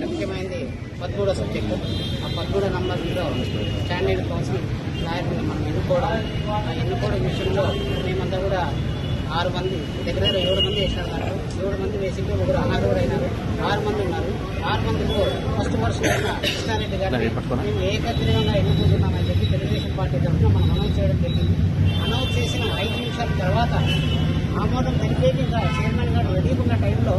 ముఖ్యమైనది పదమూడో సబ్జెక్టు ఆ పదమూడో నంబర్లో స్టాండర్డ్ కౌన్సిల్ లాయర్ని మనం ఎన్నుకోవడం. ఆ ఎన్నుకోవడం విషయంలో మేమంతా కూడా ఆరు మంది దగ్గర దగ్గర ఏడు మంది వేసినారు ఏడు మంది వేసింటే ఒకరు అనారోగ్య అయినారు. ఆరు మంది ఉన్నారు. ఆరు మందిలో ఫస్ట్ పర్సన్ కృష్ణారెడ్డి గారిని మేము ఏకగ్రీవంగా ఎన్నుకుంటున్నామని చెప్పి తెలుగుదేశం పార్టీ తరఫున మనం అనౌన్స్ చేయడం జరిగింది. అనౌన్స్ చేసిన ఐదు నిమిషాల తర్వాత ఆమోదం తెలిపేది ఇంకా చైర్మన్ గారు రెడీగా ఉన్న టైంలో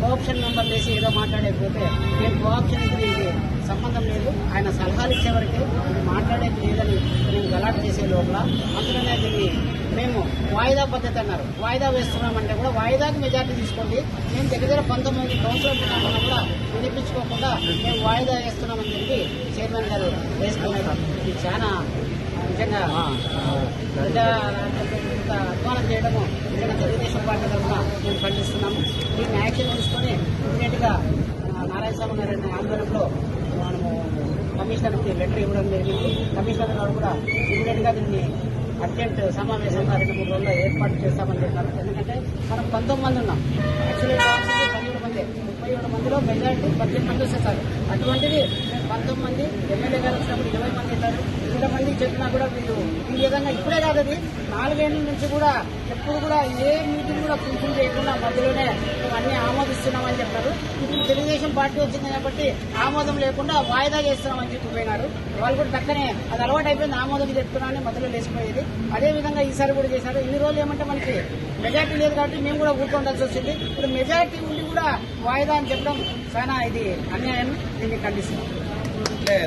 కోఆప్షన్ మెంబర్ వేసి ఏదో మాట్లాడకపోతే నేను కోఆప్షన్కి దీనికి సంబంధం లేదు. ఆయన సలహాలు ఇచ్చేవరకే ఇది మాట్లాడేది లేదని మేము గలాట్ చేసే లోపల అందులోనే దీన్ని మేము వాయిదా పద్ధతి అన్నారు. వాయిదా వేస్తున్నామంటే కూడా వాయిదాకి మెజార్టీ తీసుకోండి. మేము దగ్గర దగ్గర పంతొమ్మిది కౌన్సిలర్ ఉన్నామన్నా కూడా వినిపించుకోకుండా మేము వాయిదా వేస్తున్నామని చెప్పి చైర్మన్ గారు వేసుకున్నారు. ఇది చాలా నిజంగా ప్రజా అధ్వానం చేయడము ఇక్కడ తెలుగుదేశం పార్టీ తరఫున మేము ఖండిస్తున్నాము. దీన్ని యాక్షన్ తీసుకొని ఇమీడియట్గా నారాయణ స్వామి గారి ఆందోళనలో మనము కమిషనర్కి లెటర్ ఇవ్వడం జరిగింది. కమిషనర్ గారు కూడా ఇమీడియట్గా దీన్ని అర్జెంట్ సమావేశంగా రెండు మూడు రోజుల్లో ఏర్పాటు చేస్తామని చెప్పారు. ఎందుకంటే మనం పంతొమ్మిది మంది ఉన్నాం. యాక్చువల్లీ పన్నెండు మంది ముప్పై ఏడు మందిలో మెజారిటీ పద్దెనిమిది మంది వస్తే అటువంటిది పంతొమ్మిది మంది ఎమ్మెల్యే గారు వచ్చినప్పుడు ఇరవై మంది ఎంతమంది చెప్పినా కూడా వీళ్ళు ఈ విధంగా ఇప్పుడే కాదు అది నాలుగేళ్ళ నుంచి కూడా ఎప్పుడు కూడా ఏ మీటింగ్ కూడా ఫుల్ఫిల్ చేయకుండా మధ్యలోనే అన్ని ఆమోదిస్తున్నామని చెప్పారు. ఇప్పుడు తెలుగుదేశం పార్టీ వచ్చింది కాబట్టి ఆమోదం లేకుండా వాయిదా చేస్తున్నామని చెప్పి పోయినారు వాళ్ళు కూడా పక్కనే అది అలవాటు అయిపోయింది ఆమోదం చెప్తున్నామని మధ్యలో లేచిపోయేది. అదే విధంగా ఈసారి కూడా చేశారు. ఇన్ని రోజులు ఏమంటే మనకి మెజార్టీ లేదు కాబట్టి మేము కూడా ఊరుకుండాల్సి వచ్చింది. ఇప్పుడు మెజార్టీ ఉండి కూడా వాయిదా అని చెప్పడం చాలా ఇది అన్యాయం. దీన్ని ఖండిస్తున్నాం